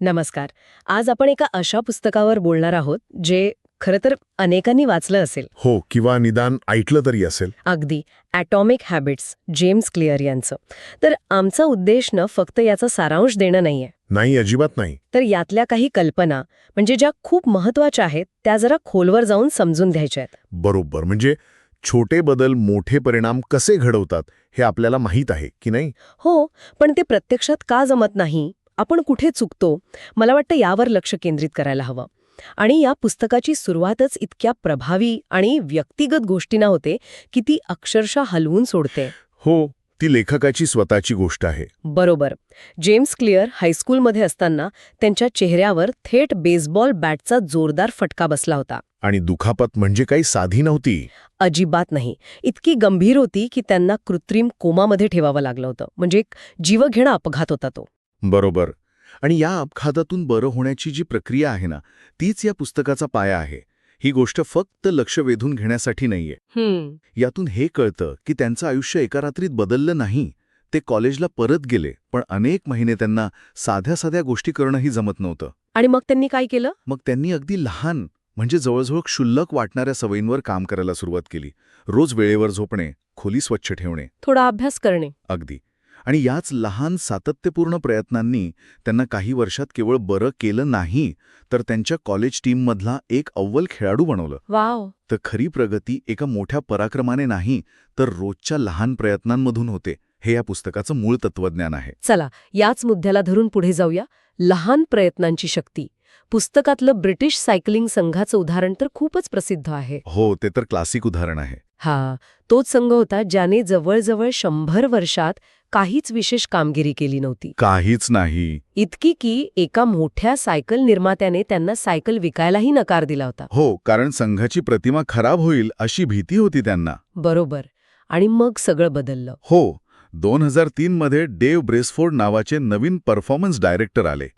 नमस्कार. आज आपण एका अशा पुस्तकावर बोलणार आहोत जे खरं तर अनेकांनी वाचलं असेल. हो किंवा निदान ऐकलं तरी असेल. अगदी. ॲटॉमिक हॅबिट्स जेम्स क्लिअर यांचं. तर आमचा उद्देश न फक्त याचा सारांश देणं नाहीये. नाही अजिबात नाही. तर यातल्या काही कल्पना म्हणजे ज्या खूप महत्त्वाच्या आहेत त्या जरा खोलवर जाऊन समजून घ्यायच्या आहेत. बरोबर. म्हणजे छोटे बदल मोठे परिणाम कसे घडवतात हे आपल्याला माहीत आहे की नाही? हो पण ते प्रत्यक्षात का जमत नाही? आपण कुठे चुकतो मला वाटतं यावर लक्ष केंद्रित करायला हवं. आणि या पुस्तकाची सुरुवातच इतक्या प्रभावी आणि व्यक्तिगत गोष्टींना होते की ती अक्षरशः हलवून सोडते. हो ती लेखकाची स्वतःची गोष्ट आहे. बरोबर. जेम्स क्लिअर हायस्कूलमध्ये असताना त्यांच्या चेहऱ्यावर थेट बेसबॉल बॅटचा जोरदार फटका बसला होता. आणि दुखापत म्हणजे काही साधी नव्हती. अजिबात नाही. इतकी गंभीर होती की त्यांना कृत्रिम कोमामध्ये ठेवावं लागलं होतं. म्हणजे एक जीवघेणा अपघात होता तो. बरोबर. आणि या अपघातातून बरं होण्याची जी प्रक्रिया आहे ना तीच या पुस्तकाचा पाया आहे. ही गोष्ट फक्त लक्ष वेधून घेण्यासाठी नाहीये. यातून हे कळतं की त्यांचं आयुष्य एका रात्रीत बदललं नाही. ते कॉलेजला परत गेले पण अनेक महिने त्यांना साध्या साध्या गोष्टी करणंही जमत नव्हतं. आणि मग त्यांनी काय केलं? मग त्यांनी अगदी लहान म्हणजे जवळजवळ क्षुल्लक वाटणाऱ्या सवयींवर काम करायला सुरुवात केली. रोज वेळेवर झोपणे खोली स्वच्छ ठेवणे. थोडा अभ्यास करणे. अगदी. आणि याच लहान सातत्यपूर्ण प्रयत्नांनी त्यांना काही वर्षात केवळ बरं केलं नाही तर त्यांच्या कॉलेज टीममधला एक अव्वल खेळाडू बनवलं. वाव! तर खरी प्रगती एका मोठ्या पराक्रमाने नाही तर रोजच्या लहान प्रयत्नांमधून होते. हे या पुस्तकाचं मूळ तत्वज्ञान आहे. चला याच मुद्द्याला धरून पुढे जाऊया. लहान प्रयत्नांची शक्ती. पुस्तकातलं ब्रिटिश सायकलिंग संघाचं उदाहरण तर खूपच प्रसिद्ध आहे. हो ते तर क्लासिक उदाहरण आहे. हा तोच संघ होता ज्याने जवळजवळ शंभर वर्षात काहीच विशेष कामगिरी केली नव्हती. काहीच नाही. इतकी की एका मोठ्या सायकल निर्मात्याने त्यांना सायकल विकायलाही नकार दिला होता. हो कारण संघाची प्रतिमा खराब होईल अशी भीती होती त्यांना. बरोबर. आणि मग सगळं बदललं. हो दोन हजार तीनमध्ये डेव्ह ब्रेसफोर्ड नावाचे नवीन परफॉर्मन्स डायरेक्टर आले.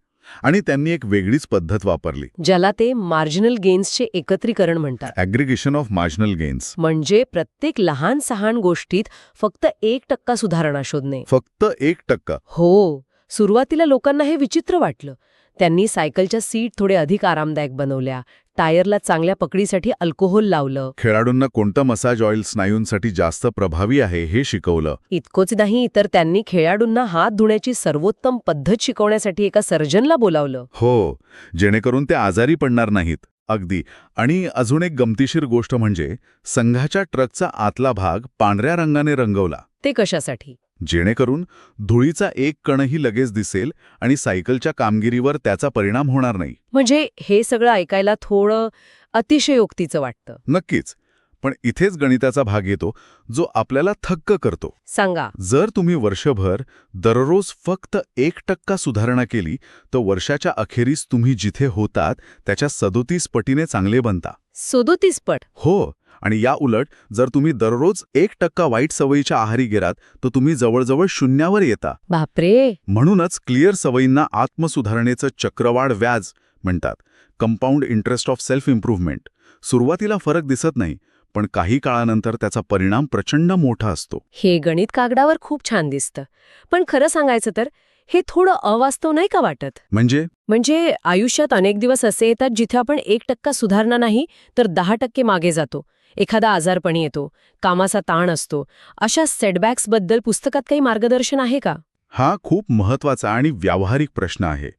आणि त्यांनी एक वेगळीच पद्धत वापरली. ज्याला ते मार्जिनल गेन्सचे एकत्रीकरण म्हणतात. ॲग्रिगेशन ऑफ मार्जिनल गेन्स म्हणजे प्रत्येक लहान सहान गोष्टीत फक्त एक टक्का सुधारणा शोधणे. फक्त एक टक्का. हो सुरुवातीला लोकांना हे विचित्र वाटलं. त्यांनी सायकलच्या सीट थोडे अधिक आरामदायक बनवल्या. टायरला चांगल्या पकडीसाठी अल्कोहोल लावलं. खेळाडूंना कोणतं मसाज ऑइल स्नायूंसाठी जास्त प्रभावी आहे हे शिकवलं. इतकोच नाही तर त्यांनी खेळाडूंना हात धुण्याची सर्वोत्तम पद्धत शिकवण्यासाठी एका सर्जनला बोलावलं. हो जेणेकरून ते आजारी पडणार नाहीत. अगदी. आणि अजून एक गमतीशीर गोष्ट म्हणजे संघाच्या ट्रकचा आतला भाग पांढऱ्या रंगाने रंगवला. ते कशासाठी? जेणेकरून धुळीचा एक कणही लगेच दिसेल आणि सायकलच्या कामगिरीवर त्याचा परिणाम होणार नाही. म्हणजे हे सगळं ऐकायला थोडं अतिशयोक्तीचं वाटतं. नक्कीच. पण इथेच गणिताचा भाग येतो जो आपल्याला थक्क करतो. सांगा. जर तुम्ही वर्षभर दररोज फक्त एक टक्का सुधारणा केली तर वर्षाच्या अखेरीस तुम्ही जिथे होतात त्याच्या सदोतीस पटीने चांगले बनता. सदोतीस पट? हो. आणि या उलट जर तुम्ही दररोज एक टक्का वाईट सवयीच्या आहारी गेलात तर तुम्ही जवळजवळ शून्यावर येता. बापरे! म्हणूनच क्लिअर सवयींना आत्मसुधारणेचं चक्रवाढ व्याज म्हणतात. Compound interest of self improvement सुरुवातीला फरक दिसत नाही पण काही काळानंतर त्याचा परिणाम प्रचंड मोठा असतो. हे गणित कागदावर खूप छान दिसतं. पण खरं सांगायचं तर हे थोडं अवास्तव नाही का वाटत? म्हणजे? म्हणजे आयुष्यात अनेक दिवस असे येतात जिथे आपण एक टक्का सुधारणा नाही तर दहा टक्के मागे जातो. एखादा आजारपणी येतो कामाचा ताण असतो अशा सेटबॅक्सबद्दल पुस्तकात काही मार्गदर्शन आहे का? हा खूप महत्त्वाचा आणि व्यावहारिक प्रश्न आहे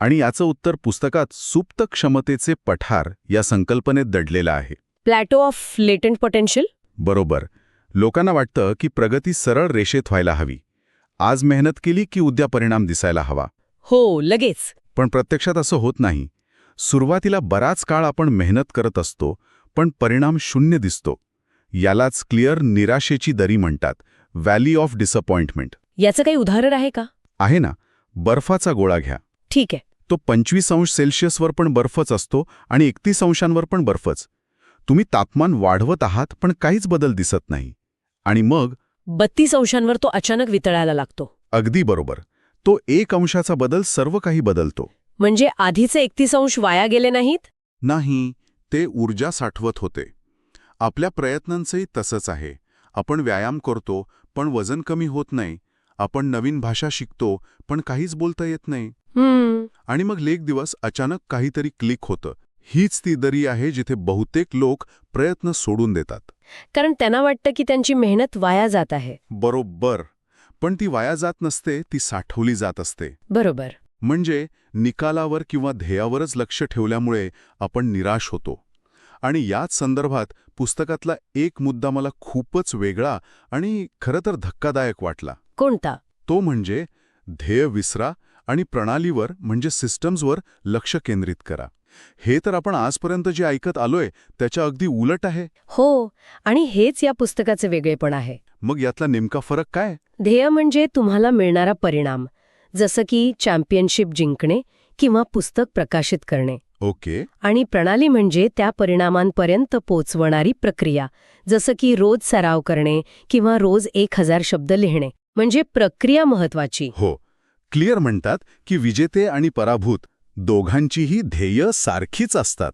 आणि याचं उत्तर पुस्तकात सुप्त क्षमतेचे पठार या संकल्पनेत दडलेलं आहे. प्लॅटो ऑफ लेटंट पोटेन्शियल बरोबर. लोकांना वाटतं की प्रगती सरळ रेषेत व्हायला हवी. आज मेहनत केली की उद्या परिणाम दिसायला हवा. हो लगेच. पण प्रत्यक्षात असं होत नाही. सुरुवातीला बराच काळ आपण मेहनत करत असतो पण परिणाम शून्य दिसतो. यालाच क्लिअर निराशेची दरी म्हणतात. Valley of disappointment. याचं काही उदाहरण आहे का? आहे ना. बर्फाचा गोळा घ्या. ठीक आहे. तो पंचवीस अंश सेल्सिअसवर पण बर्फच असतो आणि एकतीस अंशांवर पण बर्फच. तुम्ही तापमान वाढवत आहात पण काहीच बदल दिसत नाही. आणि मग? बत्तीस अंशांवर तो अचानक वितळायला लागतो. अगदी बरोबर. तो एक अंशाचा बदल सर्व काही बदलतो. म्हणजे आधीचे एकतीस अंश वाया गेले नाहीत? नाही. ते ऊर्जा साठवत होते. आपल्या प्रयत्नांचंही तसंच आहे. आपण व्यायाम करतो पण वजन कमी होत नाही. आपण नवीन भाषा शिकतो पण काहीच बोलता येत नाही. आणि मग लेख दिवस अचानक काहीतरी क्लिक होतं. हीच ती दरी आहे जिथे बहुतेक लोक प्रयत्न सोडून देतात. कारण त्यांना वाटतं की त्यांची मेहनत वाया जात आहे. बरोबर. पण ती वाया जात नसते ती साठवली जात असते. बरोबर. म्हणजे निकालावर किंवा ध्येयावरच लक्ष ठेवल्यामुळे आपण निराश होतो. आणि याच संदर्भात पुस्तकातला एक मुद्दा मला खूपच वेगळा आणि खरं तर धक्कादायक वाटला. कोणता? तो म्हणजे ध्येय विसरा आणि प्रणालीवर म्हणजे सिस्टम्सवर लक्ष केंद्रित करा. हे तर आपण आजपर्यंत जे ऐकत आलोय त्याच्या अगदी उलट आहे. हो आणि हेच या पुस्तकाचे वेगळेपण आहे. मग यातला नेमका फरक काय? ध्येय म्हणजे तुम्हाला मिळणारा परिणाम. जसं की चॅम्पियनशिप जिंकणे किंवा पुस्तक प्रकाशित करणे. ओके. आणि प्रणाली म्हणजे त्या परिणामांपर्यंत पोचवणारी प्रक्रिया जसं की रोज सराव करणे किंवा रोज एक हजार शब्द लिहिणे म्हणजे प्रक्रिया महत्वाची हो. क्लिअर म्हणतात की विजेते आणि पराभूत दोघांचीही ध्येय सारखीच असतात.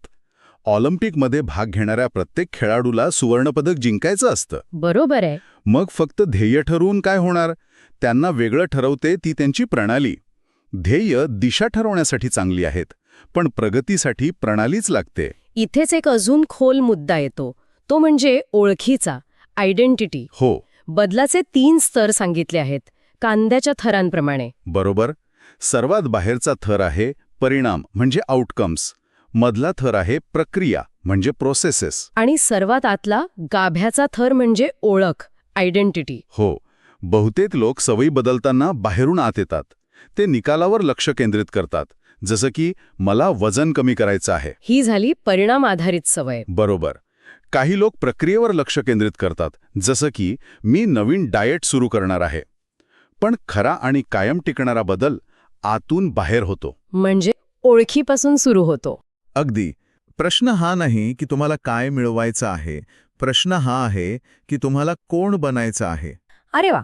ऑलिम्पिकमध्ये भाग घेणाऱ्या प्रत्येक खेळाडूला सुवर्णपदक जिंकायचं असतं. बरोबर आहे. मग फक्त ध्येय ठरवून काय होणार? त्यांना वेगळं ठरवते ती त्यांची प्रणाली. ध्येय दिशा ठरवण्यासाठी चांगली आहेत पण प्रगतीसाठी प्रणालीच लागते. इथेच एक अजून खोल मुद्दा येतो. तो म्हणजे ओळखीचा आयडेंटिटी हो. बदलाचे तीन स्तर सांगितले आहेत कांद्याच्या थरांप्रमाणे. बरोबर. सर्वात बाहेरचा थर आहे परिणाम म्हणजे आउटकम्स मधला थर आहे प्रक्रिया म्हणजे प्रोसेसेस आणि सर्वात आतला गाभ्याचा थर म्हणजे ओळख आयडेंटिटी हो. बहुतेक लोक सवयी बदलताना बाहेरून आत येतात. ते निकालावर लक्ष केंद्रित करतात जसं की मला वजन कमी करायचं आहे. ही झाली परिणाम आधारित सवय. बरोबर. काही लोक प्रक्रियेवर लक्ष केंद्रित करतात जसं की मी नवीन डाएट सुरू करणार आहे. पण खरा आणि कायम टिकणारा बदल आतून बाहेर होतो. म्हणजे ओळखीपासून सुरू होतो. अगदी. प्रश्न हा नाही की तुम्हाला काय मिळवायचं आहे. प्रश्न हा आहे की तुम्हाला कोण बनायचं आहे. अरे वा!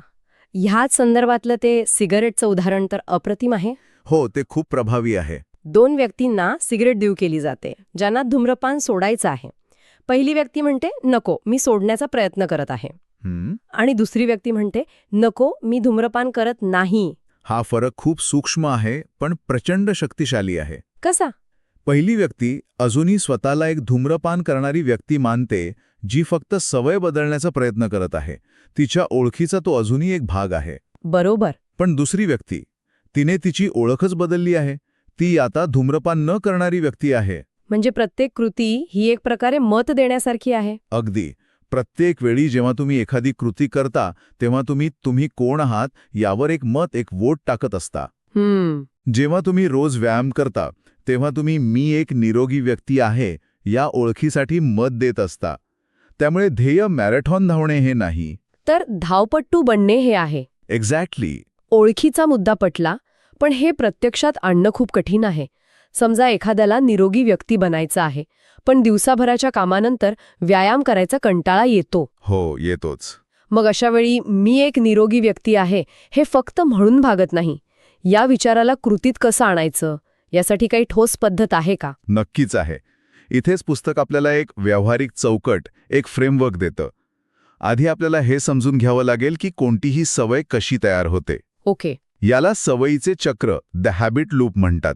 ह्याच संदर्भातलं ते सिगारेटचं उदाहरण तर अप्रतिम आहे. हो ते खूप प्रभावी आहे. दोन व्यक्तींना सिगरेट देऊ केली जाते ज्यांना धूम्रपान सोडायचं आहे. पहिली व्यक्ती म्हणते नको मी सोडण्याचा प्रयत्न करत आहे? आणि दुसरी व्यक्ती म्हणते नको मी धूम्रपान करत नाही. हा फरक खूप सूक्ष्म आहे पण प्रचंड शक्तिशाली आहे. कसा? पहिली व्यक्ती अजूनही स्वतःला एक धूम्रपान करणारी व्यक्ती मानते जी फक्त सवय बदलण्याचा प्रयत्न करत आहे. तिच्या ओळखीचा तो अजूनही एक भाग आहे. बरोबर. पण दुसरी व्यक्ती तिने तिची ओळखच बदलली आहे. ती आता धूम्रपान न करणारी व्यक्ती आहे. म्हणजे प्रत्येक कृती ही एक प्रकारे मत देण्यासारखी आहे? अगदी. प्रत्येक वेळी जेव्हा तुम्ही एखादी कृती करता तेव्हा तुम्ही तुम्ही कोण आहात यावर एक मत एक वोट टाकत असता. जेव्हा तुम्ही रोज व्यायाम करता तेव्हा तुम्ही मी एक निरोगी व्यक्ती आहे या ओळखीसाठी मत देत असता. त्यामुळे ध्येय मॅरेथॉन धावणे हे नाही. तर धावपट्टू बनणे हे आहे. एक्झॅक्टली ओळखीचा मुद्दा पटला पण हे प्रत्यक्षात आणणं खूप कठीण आहे. समजा एखाद्याला निरोगी व्यक्ती बनायचं आहे पण दिवसाभराच्या कामानंतर व्यायाम करायचा कंटाळा येतो. हो येतोच. मग अशा वेळी मी एक निरोगी व्यक्ती आहे हे फक्त म्हणून भागत नाही. या विचाराला कृतीत कसं आणायचं? यासाठी काही ठोस पद्धत आहे का? नक्कीच आहे. इथेच पुस्तक आपल्याला एक व्यावहारिक चौकट एक फ्रेमवर्क देतं. आधी आपल्याला हे समजून घ्यावं लागेल की कोणतीही सवय कशी तयार होते. ओके. याला सवयीचे चक्र द हॅबिट लूप म्हणतात.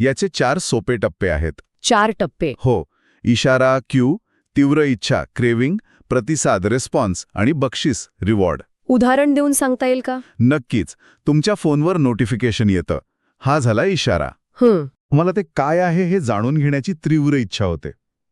याचे चार सोपे टप्पे आहेत. चार टप्पे. हो इशारा क्यू तीव्र इच्छा क्रेविंग प्रतिसाद रिस्पॉन्स आणि बक्षीस रिवॉर्ड उदाहरण देऊन सांगता येईल का? नक्कीच. तुमच्या फोनवर नोटिफिकेशन येतं. हा झाला इशारा. तुम्हाला ते काय आहे हे जाणून घेण्याची तीव्र इच्छा होते.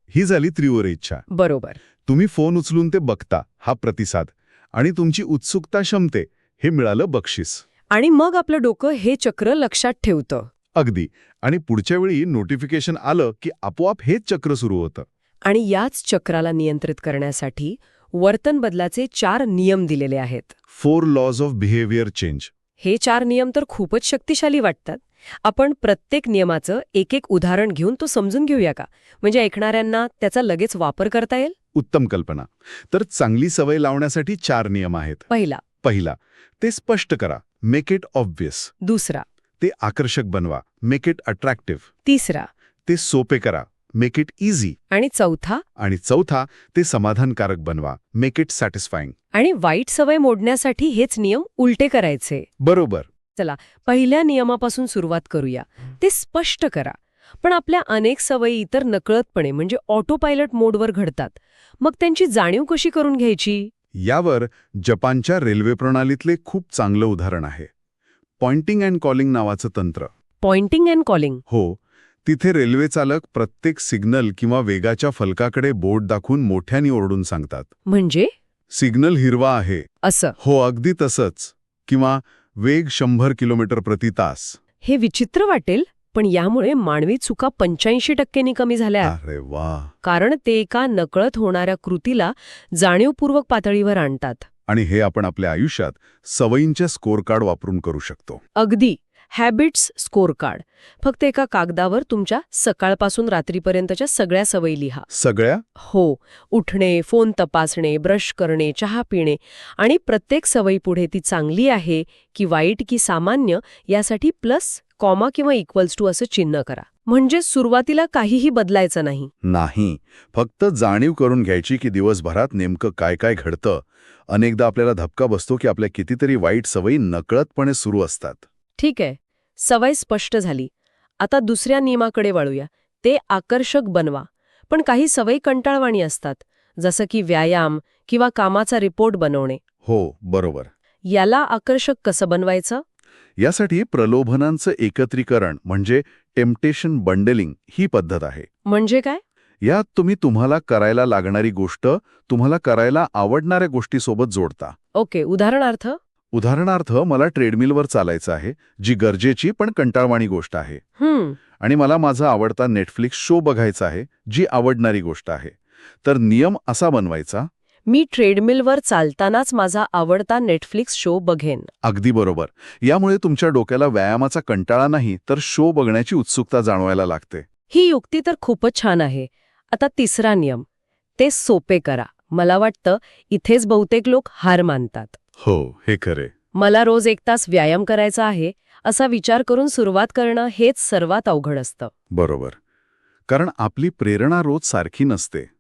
ही झाली तीव्र इच्छा. बरोबर. तुम्ही फोन उचलून ते बघता हा प्रतिसाद. आणि तुमची उत्सुकता क्षमते हे मिळालं बक्षीस. आणि मग आपलं डोकं हे चक्र लक्षात ठेवतं. अगदी. आणि पुढच्या वेळी नोटिफिकेशन आलं की आपोआप हेच चक्र सुरू होतं. आणि याच चक्राला नियंत्रित करण्यासाठी वर्तन बदलाचे चार नियम दिलेले आहेत. Four laws of behaviour change हे चार नियम तर खूपच शक्तिशाली वाटतात. आपण प्रत्येक नियमाचं एक एक उदाहरण घेऊन तो समजून घेऊया का? म्हणजे ऐकणाऱ्यांना त्याचा लगेच वापर करता येईल? उत्तम कल्पना. तर चांगली सवय लावण्यासाठी चार नियम आहेत. पहिला. पहिला ते स्पष्ट करा. मेक इट ऑब्वियस दुसरा. ते आकर्षक बनवा. मेक इट अट्रॅक्टिव्ह तिसरा. ते सोपे करा. मेक इट इझी आणि चौथा. आणि चौथा ते समाधानकारक बनवा. मेक इट सॅटिस्फाईंग आणि वाईट सवय मोडण्यासाठी हेच नियम उलटे करायचे. बरोबर. पहिल्या नियमापासून सुरुवात करूया. ते स्पष्ट करा. पण आपल्या अनेक सवयी इतर नकळतपणे म्हणजे ऑटो पायलट मोडवर घडतात. मग त्यांची जाणीव कशी करून घ्यायची? यावर जपानच्या रेल्वे प्रणालीतले खूप चांगलं उदाहरण आहे. पॉइंटिंग अँड कॉलिंग नावाचं तंत्र. Pointing and calling. हो तिथे रेल्वे चालक प्रत्येक सिग्नल किंवा वेगाच्या फलकाकडे बोट दाखवून मोठ्याने ओरडून सांगतात. म्हणजे? सिग्नल हिरवा आहे. असं. हो अगदी तसंच. किंवा वेग शंभर किलोमीटर प्रति तास. हे विचित्र वाटेल पण यामुळे मानवी चुका पंच्याऐंशी टक्केनी कमी झाल्या. अरे वा. कारण ते एका नकळत होणाऱ्या कृतीला जाणीवपूर्वक पातळीवर आणतात. आणि हे आपण आपल्या आयुष्यात सवयींचे स्कोर कार्ड वापरून करू शकतो. अगदी. हॅबिट्स स्कोर कार्ड फक्त एका कागदावर तुमच्या सकाळपासून रात्रीपर्यंतच्या सगळ्या सवयी लिहा. सगळ्या? हो. उठणे फोन तपासणे ब्रश करणे चहा पिणे आणि प्रत्येक सवयीपुढे ती चांगली आहे की वाईट की सामान्य यासाठी प्लस कॉमा किंवा इक्वल्स टू असं चिन्ह करा. म्हणजे सुरुवातीला काहीही बदलायचं नाही. नाही. फक्त जाणीव करून घ्यायची की दिवसभरात नेमकं काय काय घडतं. अनेकदा आपल्याला धपका बसतो की आपल्या कितीतरी वाईट सवयी नकळतपणे सुरू असतात. ठीक आहे. सवय स्पष्ट झाली. आता दुसऱ्या नियमाकडे वळूया. ते आकर्षक बनवा. पण काही सवयी कंटाळवाणी असतात. जसं की व्यायाम किंवा कामाचा रिपोर्ट बनवणे. हो बरोबर. याला आकर्षक कसं बनवायचं? यासाठी प्रलोभनांचं एकत्रीकरण म्हणजे टेम्पटेशन बंडलिंग ही पद्धत आहे. म्हणजे काय? यात तुम्ही तुम्हाला करायला लागणारी गोष्ट तुम्हाला करायला आवडणाऱ्या गोष्टीसोबत जोडता. ओके उदाहरणार्थ? उदाहरणार्थ मला ट्रेडमिलवर चालायचं आहे जी गरजेची पण कंटाळवाणी गोष्ट आहे. आणि मला माझा आवडता नेटफ्लिक्स शो बघायचा आहे जी आवडणारी गोष्ट आहे. तर नियम असा बनवायचा. मी ट्रेडमिलवर चालतानाच माझा आवडता नेटफ्लिक्स शो बघेन. अगदी बरोबर. यामुळे तुमच्या डोक्याला व्यायामाचा कंटाळा नाही तर शो बघण्याची उत्सुकता जाणवायला लागते. ही युक्ती तर खूपच छान आहे. आता तिसरा नियम. ते सोपे करा. मला वाटतं इथेच बहुतेक लोक हार मानतात. हो हे खरे. मला रोज एक तास व्यायाम करायचा आहे असा विचार करून सुरुवात करणं हेच सर्वात अवघड असतं. बरोबर. कारण आपली प्रेरणा रोज सारखी नसते.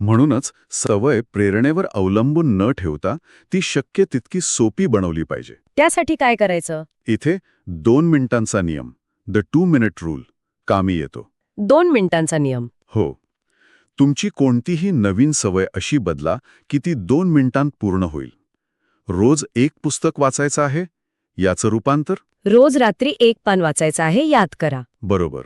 म्हणूनच सवय प्रेरणेवर अवलंबून न ठेवता ती शक्य तितकी सोपी बनवली पाहिजे. त्यासाठी काय करायचं? इथे दोन मिनिटांचा नियम. द टू मिनिट रूल कामी येतो. दोन मिनिटांचा नियम. हो. तुमची कोणतीही नवीन सवय अशी बदला की ती दोन मिनिटांत पूर्ण होईल. रोज एक पुस्तक वाचायचं आहे? याचं रूपांतर? रोज रात्री एक पान वाचायचं आहे याद करा. बरोबर.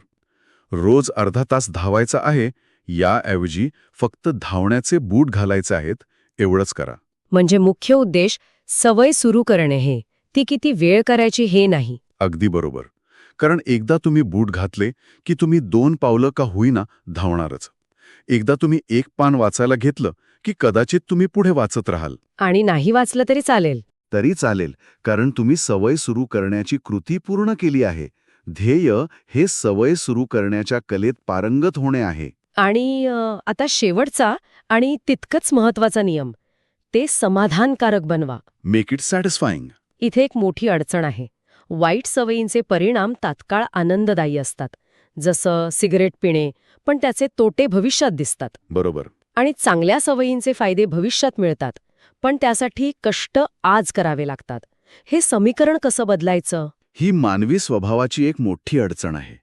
रोज अर्धा तास धावायचा आहे याऐवजी फक्त धावण्याचे बूट घालायचे आहेत एवढंच करा. म्हणजे मुख्य उद्देश सवय सुरू करणे हे. ती किती वेळ करायची हे नाही. अगदी बरोबर. कारण एकदा तुम्ही बूट घातले की तुम्ही दोन पावलं का होईना धावणारच. एकदा तुम्ही एक पान वाचायला घेतलं की कदाचित तुम्ही पुढे वाचत राहाल. आणि नाही वाचलं तरी चालेल. तरी चालेल कारण तुम्ही सवय सुरू करण्याची कृती पूर्ण केली आहे. ध्येय हे सवय सुरू करण्याच्या कलेत पारंगत होणे आहे. आणि आता शेवटचा आणि तितकंच महत्त्वाचा नियम. ते समाधानकारक बनवा. मेक इट सॅटिस्फाईंग इथे एक मोठी अडचण आहे. वाईट सवयींचे परिणाम तात्काळ आनंददायी असतात. जसं सिगरेट पिणे पण त्याचे तोटे भविष्यात दिसतात. बरोबर. आणि चांगल्या सवयींचे फायदे भविष्यात मिळतात पण त्यासाठी कष्ट आज करावे लागतात. हे समीकरण कसं बदलायचं? ही मानवी स्वभावाची एक मोठी अडचण आहे.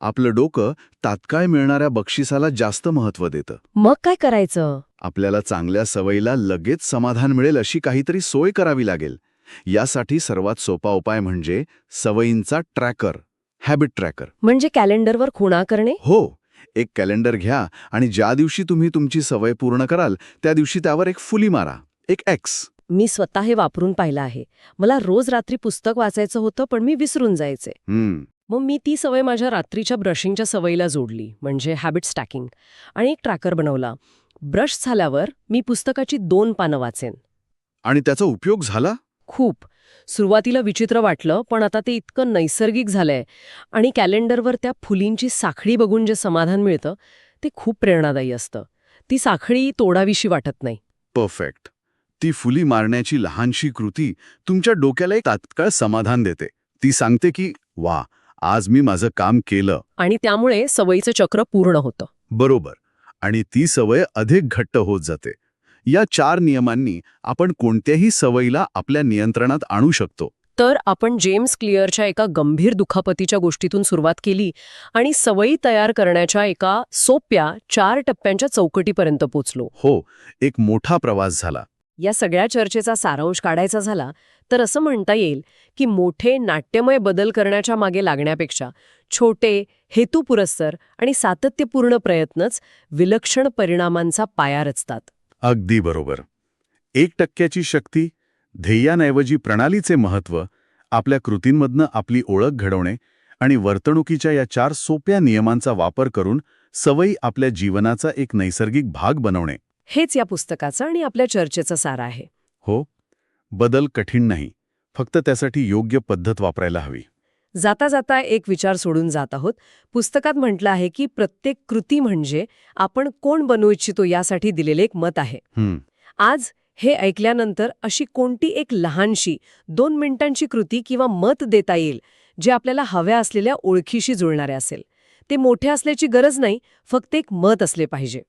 आपलं डोकं तात्काळ मिळणाऱ्या बक्षिसाला जास्त महत्त्व देतं. मग काय करायचं? आपल्याला चांगल्या सवयीला लगेच समाधान मिळेल अशी काहीतरी सोय करावी लागेल. यासाठी सर्वात सोपा उपाय म्हणजे सवयींचा ट्रॅकर हॅबिट ट्रॅकर. म्हणजे कॅलेंडरवर खुणा करणे? हो. एक कॅलेंडर घ्या आणि ज्या दिवशी तुम्ही तुमची सवय पूर्ण कराल त्या दिवशी त्यावर एक फुली मारा एक एक्स मी स्वतः हे वापरून पाहिलं आहे. मला रोज रात्री पुस्तक वाचायचं होतं पण मी विसरून जायचे. मग मी ती सवय माझ्या रात्रीच्या ब्रशिंगच्या सवयीला जोडली म्हणजे हॅबिट स्टॅकिंग आणि एक ट्रॅकर बनवला. ब्रश झाल्यावर मी पुस्तकाची दोन पानं वाचेन. आणि त्याचा उपयोग झाला? खूप. सुरुवातीला विचित्र वाटलं पण आता ते इतकं नैसर्गिक झालंय. आणि कॅलेंडरवर त्या फुलींची साखळी बघून जे समाधान मिळतं ते खूप प्रेरणादायी असतं. ती साखळी तोडाविशी वाटत नाही. परफेक्ट. ती फुली मारण्याची लहानशी कृती तुमच्या डोक्याला एक तात्काळ समाधान देते. ती सांगते की वा आज मी माझं काम केलं. आणि त्यामुळे सवयीचं चक्र पूर्ण होतं. बरोबर. आणि ती सवय अधिक घट्ट होत जाते. या चार नियमांनी आपण कोणत्याही सवयीला आपल्या नियंत्रणात आणू शकतो. तर आपण जेम्स क्लिअरच्या एका गंभीर दुखापतीच्या गोष्टीतून सुरुवात केली आणि सवयी तयार करण्याच्या एका सोप्या चार टप्प्यांच्या चौकटीपर्यंत पोचलो. हो एक मोठा प्रवास झाला. या सगळ्या चर्चेचा सारांश काढायचा झाला तर असं म्हणता येईल की मोठे नाट्यमय बदल करण्याच्या मागे लागण्यापेक्षा छोटे हेतुपुरस्सर आणि सातत्यपूर्ण प्रयत्नच विलक्षण परिणामांचा पाया रचतात. अगदी बरोबर. एक टक्क्याची शक्ती ध्येयाऐवजी प्रणालीचे महत्त्व आपल्या कृतींमधनं आपली ओळख घडवणे आणि वर्तणुकीच्या या चार सोप्या नियमांचा वापर करून सवयी आपल्या जीवनाचा एक नैसर्गिक भाग बनवणे. हेच या पुस्तकाचं आणि आपल्या चर्चेचं सार आहे. हो बदल कठीण नाही फक्त त्यासाठी योग्य पद्धत वापरायला हवी. जाता जाता एक विचार सोडून जात आहोत. पुस्तकात म्हटलं आहे की प्रत्येक कृती म्हणजे आपण कोण बनू इच्छितो यासाठी दिलेले एक मत आहे. आज हे ऐकल्यानंतर अशी कोणती एक लहानशी दोन मिनिटांची कृती किंवा मत देता येईल जे आपल्याला हव्या असलेल्या ओळखीशी जुळणारे असेल. ते मोठे असल्याची गरज नाही फक्त एक मत असले पाहिजे.